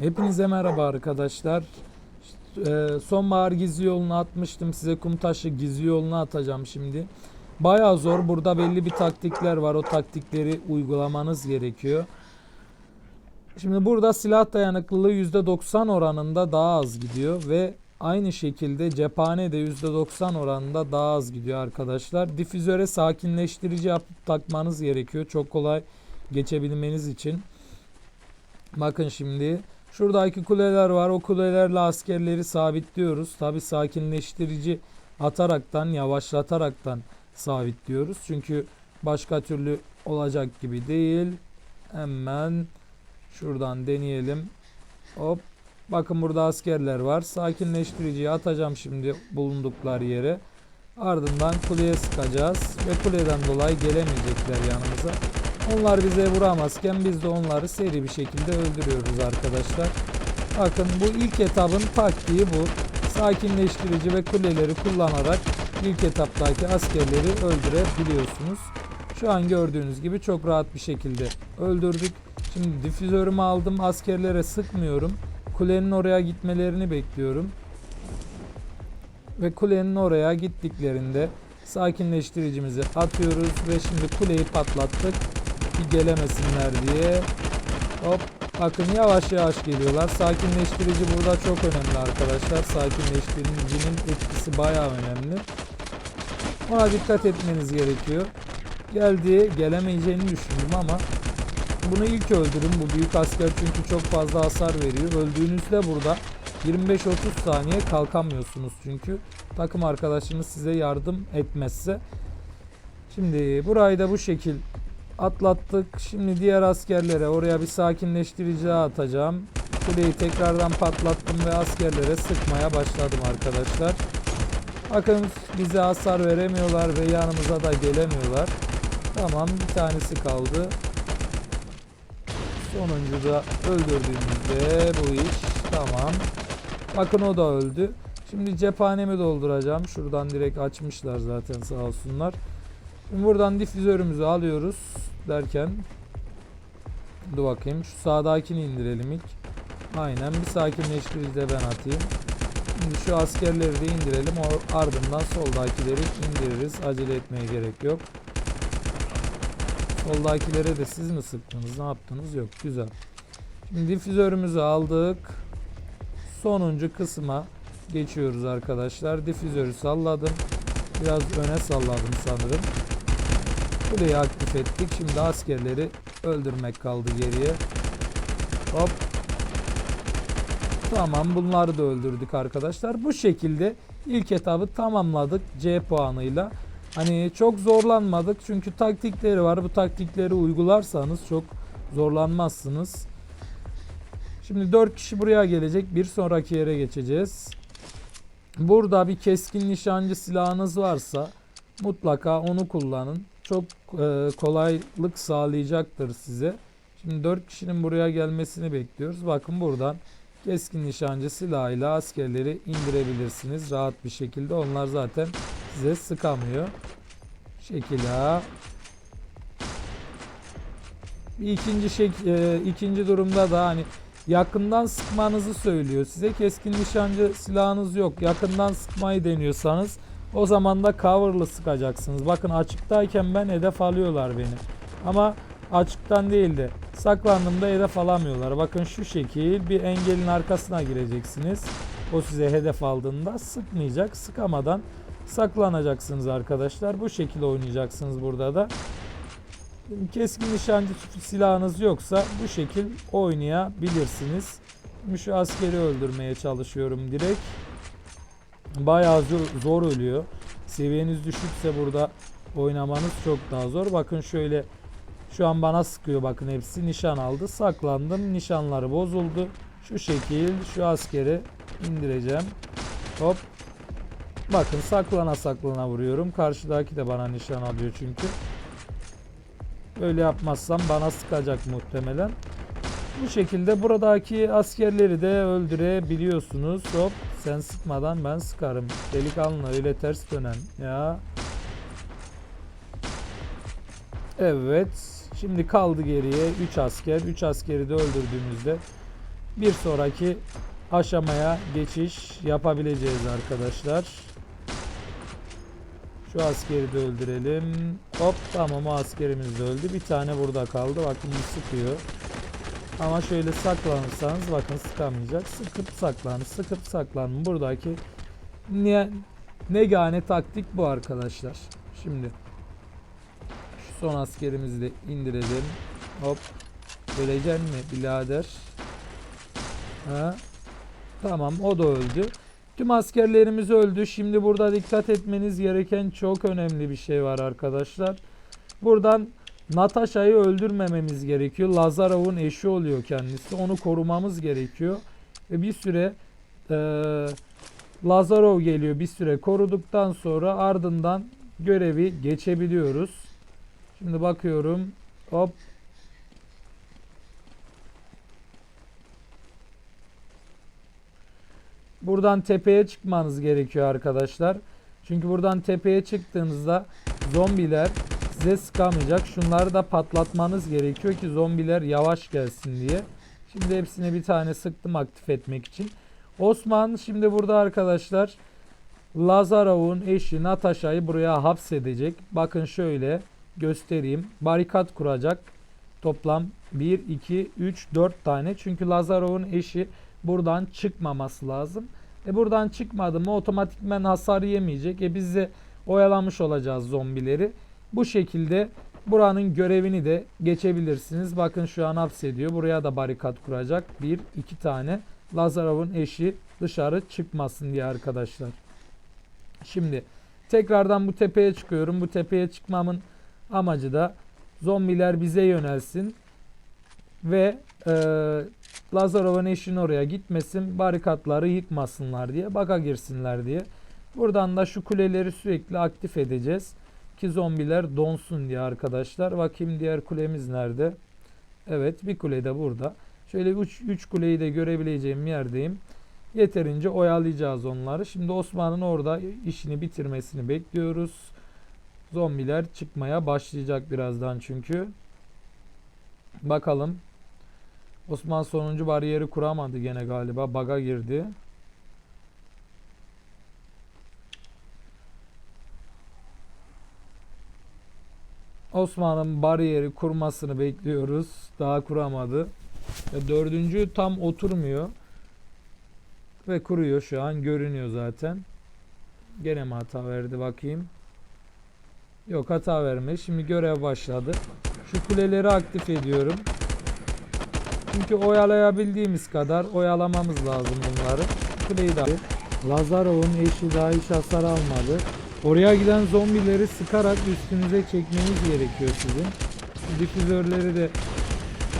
Hepinize merhaba arkadaşlar. İşte, e, sonbahar gizli yolunu atmıştım. Size Kumtaş'ı gizli yolunu atacağım şimdi. Bayağı zor. Burada belli bir taktikler var. O taktikleri uygulamanız gerekiyor. Şimdi burada silah dayanıklılığı %90 oranında daha az gidiyor ve aynı şekilde cephane de %90 oranında daha az gidiyor arkadaşlar. Difüzöre sakinleştirici takmanız gerekiyor. Çok kolay geçebilmeniz için. Bakın şimdi şuradaki kuleler var. O kulelerle askerleri sabitliyoruz. Tabi sakinleştirici ataraktan, yavaşlataraktan sabitliyoruz. Çünkü başka türlü olacak gibi değil. Hemen şuradan deneyelim. Hop. Bakın burada askerler var. Sakinleştiriciyi atacağım şimdi bulundukları yere. Ardından kuleye sıkacağız ve kuleden dolayı gelemeyecekler yanımıza. Onlar bize vuramazken biz de onları seri bir şekilde öldürüyoruz arkadaşlar. Bakın bu ilk etapın taktiği bu. Sakinleştirici ve kuleleri kullanarak ilk etaptaki askerleri öldürebiliyorsunuz. Şu an gördüğünüz gibi çok rahat bir şekilde öldürdük. Şimdi difüzörümü aldım. Askerlere sıkmıyorum. Kulenin oraya gitmelerini bekliyorum. Ve kulenin oraya gittiklerinde sakinleştiricimizi atıyoruz ve şimdi kuleyi patlattık ki gelemesinler diye. Hop bakın yavaş yavaş geliyorlar. Sakinleştirici burada çok önemli arkadaşlar. Sakinleştiricinin etkisi bayağı önemli. Ona dikkat etmeniz gerekiyor. Geldi gelemeyeceğini düşündüm ama bunu ilk öldürün. Bu büyük asker çünkü çok fazla hasar veriyor. Öldüğünüzde burada 25-30 saniye kalkamıyorsunuz çünkü takım arkadaşınız size yardım etmezse. Şimdi burayı da bu şekil atlattık. Şimdi diğer askerlere oraya bir sakinleştirici atacağım. Kuleyi tekrardan patlattım ve askerlere sıkmaya başladım arkadaşlar. Bakın bize hasar veremiyorlar ve yanımıza da gelemiyorlar. Tamam bir tanesi kaldı. Sonuncu da öldürdüğümüzde bu iş tamam. Bakın o da öldü. Şimdi cephanemi dolduracağım. Şuradan direkt açmışlar zaten sağ olsunlar. Buradan difüzörümüzü alıyoruz derken dur bakayım şu sağdakini indirelim ilk. Aynen bir sakinleştirici de ben atayım. Şimdi şu askerleri de indirelim. O ardından soldakileri indiririz. Acele etmeye gerek yok. Soldakilere de siz mi sıktınız? Ne yaptınız? Yok. Güzel. Şimdi difüzörümüzü aldık. Sonuncu kısma geçiyoruz arkadaşlar. Difüzörü salladım. Biraz öne salladım sanırım. Kuleyi aktif ettik. Şimdi askerleri öldürmek kaldı geriye. Hop. Tamam bunları da öldürdük arkadaşlar. Bu şekilde ilk etabı tamamladık C puanıyla. Hani çok zorlanmadık çünkü taktikleri var. Bu taktikleri uygularsanız çok zorlanmazsınız. Şimdi 4 kişi buraya gelecek. Bir sonraki yere geçeceğiz. Burada bir keskin nişancı silahınız varsa mutlaka onu kullanın. Çok e, kolaylık sağlayacaktır size. Şimdi 4 kişinin buraya gelmesini bekliyoruz. Bakın buradan keskin nişancı silahıyla askerleri indirebilirsiniz rahat bir şekilde. Onlar zaten size sıkamıyor. Şekila. İkinci şek e, ikinci durumda da hani yakından sıkmanızı söylüyor. Size keskin nişancı silahınız yok. Yakından sıkmayı deniyorsanız o zaman da coverlı sıkacaksınız. Bakın açıktayken ben hedef alıyorlar beni. Ama açıktan değil de saklandığımda hedef alamıyorlar. Bakın şu şekil bir engelin arkasına gireceksiniz. O size hedef aldığında sıkmayacak. Sıkamadan saklanacaksınız arkadaşlar. Bu şekilde oynayacaksınız burada da. Keskin nişancı silahınız yoksa bu şekil oynayabilirsiniz. Şu askeri öldürmeye çalışıyorum direkt. Bayağı zor, ölüyor. Seviyeniz düşükse burada oynamanız çok daha zor. Bakın şöyle şu an bana sıkıyor bakın hepsi nişan aldı. Saklandım. Nişanları bozuldu. Şu şekil şu askeri indireceğim. Hop. Bakın saklana saklana vuruyorum. Karşıdaki de bana nişan alıyor çünkü. Öyle yapmazsam bana sıkacak muhtemelen. Bu şekilde buradaki askerleri de öldürebiliyorsunuz. Hop sen sıkmadan ben sıkarım. Delikanlı öyle ters dönen ya. Evet. Şimdi kaldı geriye 3 asker. 3 askeri de öldürdüğümüzde bir sonraki aşamaya geçiş yapabileceğiz arkadaşlar. Şu askeri de öldürelim. Hop tamam o askerimiz de öldü. Bir tane burada kaldı. Bakın bir sıkıyor. Ama şöyle saklanırsanız bakın sıkamayacak. Sıkıp saklan, sıkıp saklan. Buradaki ne negane taktik bu arkadaşlar. Şimdi şu son askerimizi de indirelim. Hop. Ölecek mi birader? Ha. Tamam o da öldü. Tüm askerlerimiz öldü. Şimdi burada dikkat etmeniz gereken çok önemli bir şey var arkadaşlar. Buradan Natasha'yı öldürmememiz gerekiyor. Lazarov'un eşi oluyor kendisi. Onu korumamız gerekiyor. Ve bir süre eee Lazarov geliyor. Bir süre koruduktan sonra ardından görevi geçebiliyoruz. Şimdi bakıyorum. Hop. Buradan tepeye çıkmanız gerekiyor arkadaşlar. Çünkü buradan tepeye çıktığınızda zombiler size sıkamayacak. Şunları da patlatmanız gerekiyor ki zombiler yavaş gelsin diye. Şimdi hepsine bir tane sıktım aktif etmek için. Osman şimdi burada arkadaşlar Lazarov'un eşi Natasha'yı buraya hapsedecek. Bakın şöyle göstereyim. Barikat kuracak. Toplam 1, 2, 3, 4 tane. Çünkü Lazarov'un eşi buradan çıkmaması lazım. E buradan çıkmadı mı otomatikmen hasar yemeyecek. E biz de oyalamış olacağız zombileri. Bu şekilde buranın görevini de geçebilirsiniz. Bakın şu an hapsediyor. Buraya da barikat kuracak. Bir, iki tane. Lazarov'un eşi dışarı çıkmasın diye arkadaşlar. Şimdi tekrardan bu tepeye çıkıyorum. Bu tepeye çıkmamın amacı da zombiler bize yönelsin ve e, Lazarov'un eşinin oraya gitmesin, barikatları yıkmasınlar diye, baka girsinler diye. Buradan da şu kuleleri sürekli aktif edeceğiz ki zombiler donsun diye arkadaşlar. Bakayım diğer kulemiz nerede? Evet, bir kule de burada. Şöyle 3 kuleyi de görebileceğim yerdeyim. Yeterince oyalayacağız onları. Şimdi Osman'ın orada işini bitirmesini bekliyoruz. Zombiler çıkmaya başlayacak birazdan çünkü. Bakalım. Osman sonuncu bariyeri kuramadı gene galiba. Baga girdi. Osman'ın bariyeri kurmasını bekliyoruz. Daha kuramadı. Ve dördüncü tam oturmuyor. Ve kuruyor şu an. Görünüyor zaten. Gene mi hata verdi bakayım. Yok hata vermiş. Şimdi görev başladı. Şu kuleleri aktif ediyorum. Çünkü oyalayabildiğimiz kadar oyalamamız lazım bunları. Kuleyi de Lazarov'un eşi daha hiç hasar almadı. Oraya giden zombileri sıkarak üstünüze çekmeniz gerekiyor sizin. Difüzörleri de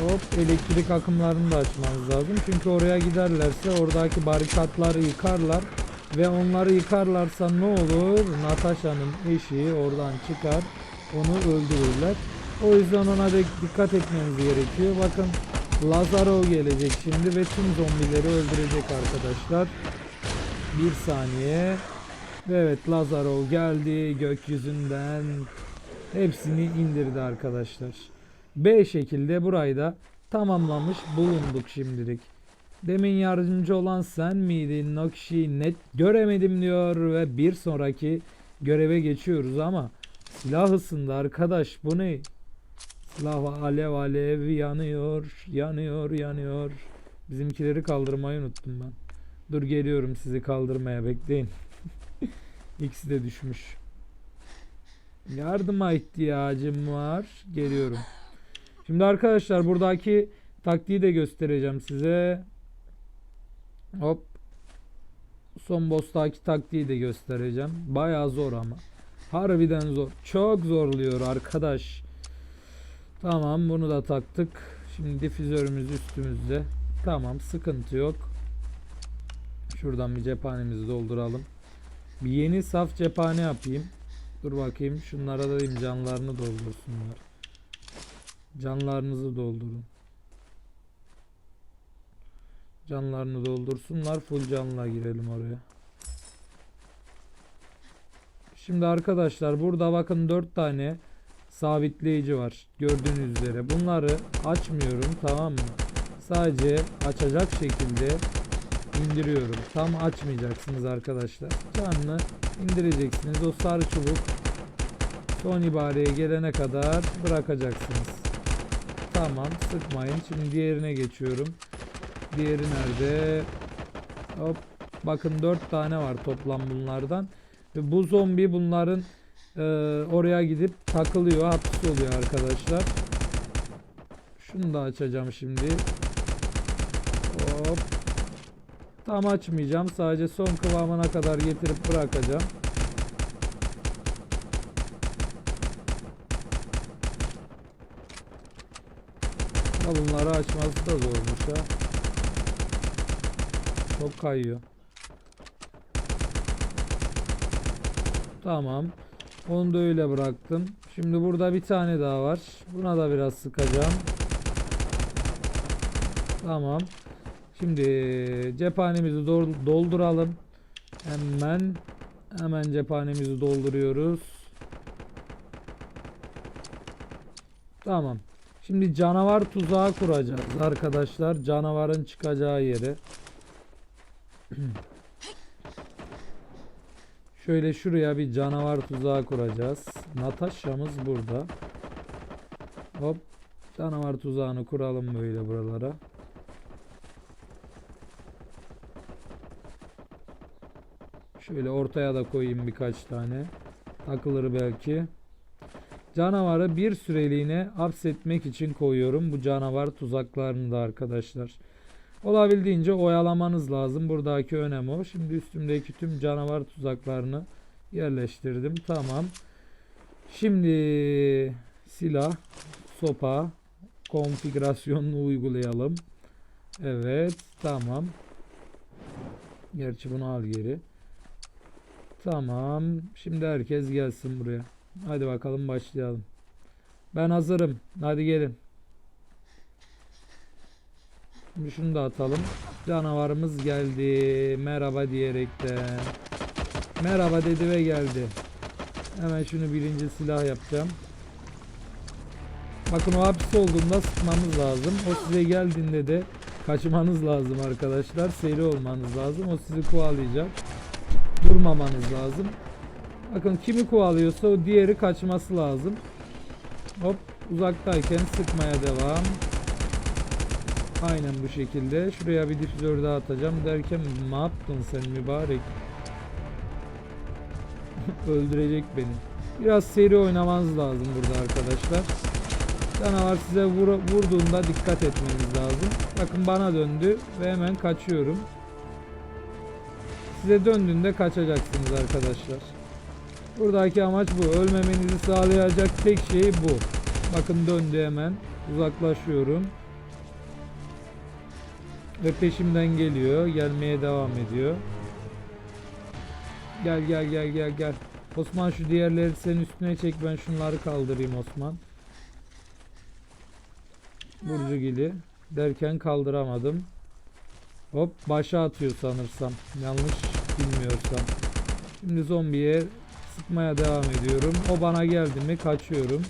hop elektrik akımlarını da açmanız lazım. Çünkü oraya giderlerse oradaki barikatları yıkarlar. Ve onları yıkarlarsa ne olur? Natasha'nın eşi oradan çıkar. Onu öldürürler. O yüzden ona da dikkat etmeniz gerekiyor. Bakın Lazarov gelecek şimdi ve tüm zombileri öldürecek arkadaşlar. Bir saniye. Ve evet Lazarov geldi gökyüzünden. Hepsini indirdi arkadaşlar. B şekilde burayı da tamamlamış bulunduk şimdilik. Demin yardımcı olan sen miydin? Kişiyi net göremedim diyor ve bir sonraki göreve geçiyoruz ama silah ısındı arkadaş bu ne? Silah alev alev yanıyor, yanıyor, yanıyor. Bizimkileri kaldırmayı unuttum ben. Dur geliyorum sizi kaldırmaya bekleyin. İkisi de düşmüş. Yardıma ihtiyacım var. Geliyorum. Şimdi arkadaşlar buradaki taktiği de göstereceğim size. Hop. Son boss'taki taktiği de göstereceğim. Bayağı zor ama. Harbiden zor. Çok zorluyor arkadaş. Tamam bunu da taktık. Şimdi difüzörümüz üstümüzde. Tamam sıkıntı yok. Şuradan bir cephanemizi dolduralım. Bir yeni saf cephane yapayım. Dur bakayım. Şunlara da diyeyim canlarını doldursunlar. Canlarınızı doldurun. Canlarını doldursunlar. Full canla girelim oraya. Şimdi arkadaşlar burada bakın 4 tane sabitleyici var. Gördüğünüz üzere. Bunları açmıyorum tamam mı? sadece açacak şekilde indiriyorum. Tam açmayacaksınız arkadaşlar. Canlı indireceksiniz. O sarı çubuk son ibareye gelene kadar bırakacaksınız. Tamam sıkmayın. Şimdi diğerine geçiyorum. Diğeri nerede? Hop. Bakın 4 tane var toplam bunlardan. Ve bu zombi bunların e, oraya gidip takılıyor. Hapis oluyor arkadaşlar. Şunu da açacağım şimdi. Hop. Tam açmayacağım. Sadece son kıvamına kadar getirip bırakacağım. Bunları açması da zormuş ha. Çok kayıyor. Tamam. Onu da öyle bıraktım. Şimdi burada bir tane daha var. Buna da biraz sıkacağım. Tamam. Şimdi cephanemizi dol- dolduralım. Hemen hemen cephanemizi dolduruyoruz. Tamam. Şimdi canavar tuzağı kuracağız arkadaşlar. Canavarın çıkacağı yere. Şöyle şuraya bir canavar tuzağı kuracağız. Natasha'mız burada. Hop. Canavar tuzağını kuralım böyle buralara. Şöyle ortaya da koyayım birkaç tane. Takılır belki. Canavarı bir süreliğine hapsetmek için koyuyorum. Bu canavar tuzaklarını da arkadaşlar. Olabildiğince oyalamanız lazım. Buradaki önem o. Şimdi üstümdeki tüm canavar tuzaklarını yerleştirdim. Tamam. Şimdi silah, sopa konfigürasyonunu uygulayalım. Evet. Tamam. Gerçi bunu al geri. Tamam. Şimdi herkes gelsin buraya. Hadi bakalım başlayalım. Ben hazırım. Hadi gelin. Şimdi şunu da atalım. Canavarımız geldi. Merhaba diyerek de. Merhaba dedi ve geldi. Hemen şunu birinci silah yapacağım. Bakın o hapis olduğunda sıkmamız lazım. O size geldiğinde de kaçmanız lazım arkadaşlar. Seri olmanız lazım. O sizi kovalayacak. Durmamanız lazım. Bakın kimi kovalıyorsa o diğeri kaçması lazım. Hop uzaktayken sıkmaya devam. Aynen bu şekilde. Şuraya bir difüzör daha atacağım derken ne yaptın sen mübarek? Öldürecek beni. Biraz seri oynamanız lazım burada arkadaşlar. Canavar size vur, vurduğunda dikkat etmeniz lazım. Bakın bana döndü ve hemen kaçıyorum. Size döndüğünde kaçacaksınız arkadaşlar. Buradaki amaç bu. Ölmemenizi sağlayacak tek şey bu. Bakın döndü hemen. Uzaklaşıyorum. Ve peşimden geliyor. Gelmeye devam ediyor. Gel gel gel gel gel. Osman şu diğerleri senin üstüne çek. Ben şunları kaldırayım Osman. Burcu Gili. Derken kaldıramadım. Hop başa atıyor sanırsam. Yanlış bilmiyorsam. Şimdi zombiye sıkmaya devam ediyorum. O bana geldi mi kaçıyorum.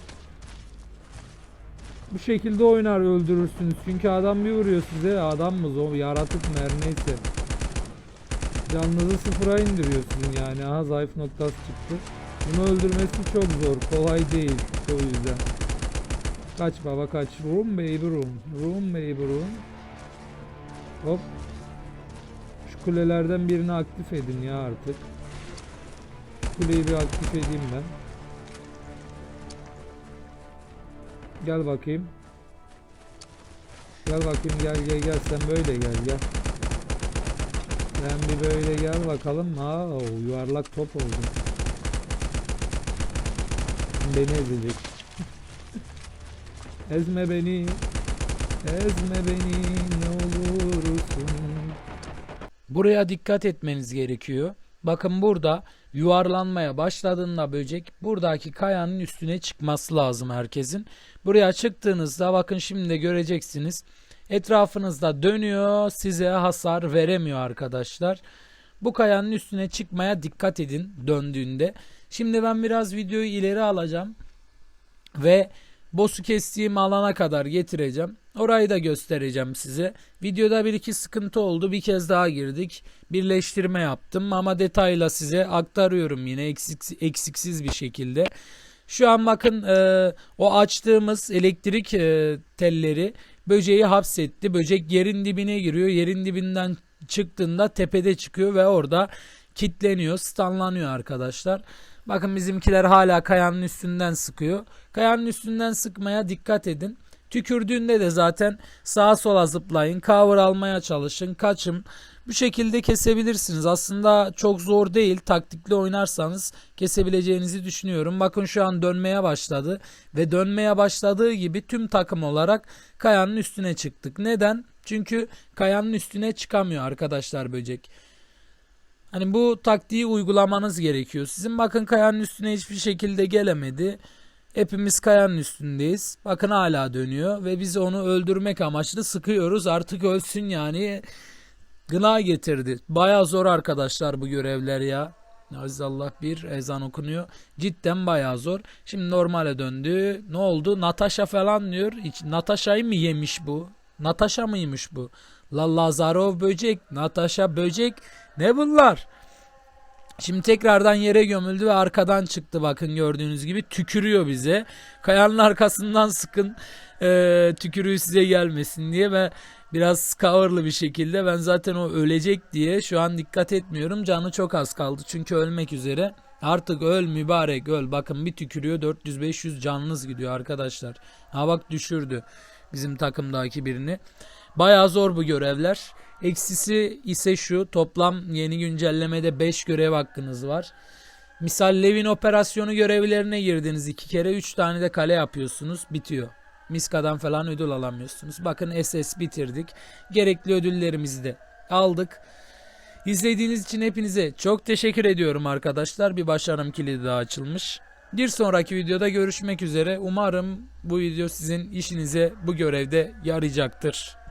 Bu şekilde oynar öldürürsünüz. Çünkü adam bir vuruyor size. Adam mı o yaratık mı her neyse. Canınızı sıfıra indiriyor yani. Aha zayıf noktası çıktı. Bunu öldürmesi çok zor. Kolay değil. O yüzden. Kaç baba kaç. Room baby room. Room baby room. Hop. Kulelerden birini aktif edin ya artık. Kuleyi bir aktif edeyim ben. Gel bakayım. Gel bakayım gel gel gel sen böyle gel gel. Sen bir böyle gel bakalım. Aa yuvarlak top oldu. Beni ezecek. Ezme beni. Ezme beni ne olursun. Buraya dikkat etmeniz gerekiyor. Bakın burada yuvarlanmaya başladığında böcek buradaki kayanın üstüne çıkması lazım herkesin. Buraya çıktığınızda bakın şimdi de göreceksiniz. Etrafınızda dönüyor size hasar veremiyor arkadaşlar. Bu kayanın üstüne çıkmaya dikkat edin döndüğünde. Şimdi ben biraz videoyu ileri alacağım. Ve boss'u kestiğim alana kadar getireceğim. Orayı da göstereceğim size. Videoda bir iki sıkıntı oldu. Bir kez daha girdik. Birleştirme yaptım ama detayla size aktarıyorum yine eksik, eksiksiz bir şekilde. Şu an bakın e, o açtığımız elektrik e, telleri böceği hapsetti. Böcek yerin dibine giriyor. Yerin dibinden çıktığında tepede çıkıyor ve orada kitleniyor, stunlanıyor arkadaşlar. Bakın bizimkiler hala kayanın üstünden sıkıyor. Kayanın üstünden sıkmaya dikkat edin. Tükürdüğünde de zaten sağa sola zıplayın, cover almaya çalışın, kaçın. Bu şekilde kesebilirsiniz. Aslında çok zor değil. Taktikli oynarsanız kesebileceğinizi düşünüyorum. Bakın şu an dönmeye başladı ve dönmeye başladığı gibi tüm takım olarak kayanın üstüne çıktık. Neden? Çünkü kayanın üstüne çıkamıyor arkadaşlar böcek. Hani bu taktiği uygulamanız gerekiyor. Sizin bakın kayanın üstüne hiçbir şekilde gelemedi. Hepimiz kayanın üstündeyiz. Bakın hala dönüyor ve biz onu öldürmek amaçlı sıkıyoruz. Artık ölsün yani. Gına getirdi. Baya zor arkadaşlar bu görevler ya. Allah bir ezan okunuyor. Cidden baya zor. Şimdi normale döndü. Ne oldu? Natasha falan diyor. Natasha'yı mı yemiş bu? Natasha mıymış bu? La Lazarov böcek, Natasha böcek. Ne bunlar? Şimdi tekrardan yere gömüldü ve arkadan çıktı bakın gördüğünüz gibi tükürüyor bize. Kayanın arkasından sıkın e, tükürüğü size gelmesin diye ve biraz coverlı bir şekilde ben zaten o ölecek diye şu an dikkat etmiyorum. Canı çok az kaldı çünkü ölmek üzere. Artık öl mübarek öl. Bakın bir tükürüyor 400-500 canınız gidiyor arkadaşlar. Ha bak düşürdü bizim takımdaki birini. Bayağı zor bu görevler. Eksisi ise şu toplam yeni güncellemede 5 görev hakkınız var. Misal Levin operasyonu görevlerine girdiniz. 2 kere 3 tane de kale yapıyorsunuz. Bitiyor. Miska'dan falan ödül alamıyorsunuz. Bakın SS bitirdik. Gerekli ödüllerimizi de aldık. İzlediğiniz için hepinize çok teşekkür ediyorum arkadaşlar. Bir başarım kilidi daha açılmış. Bir sonraki videoda görüşmek üzere. Umarım bu video sizin işinize bu görevde yarayacaktır.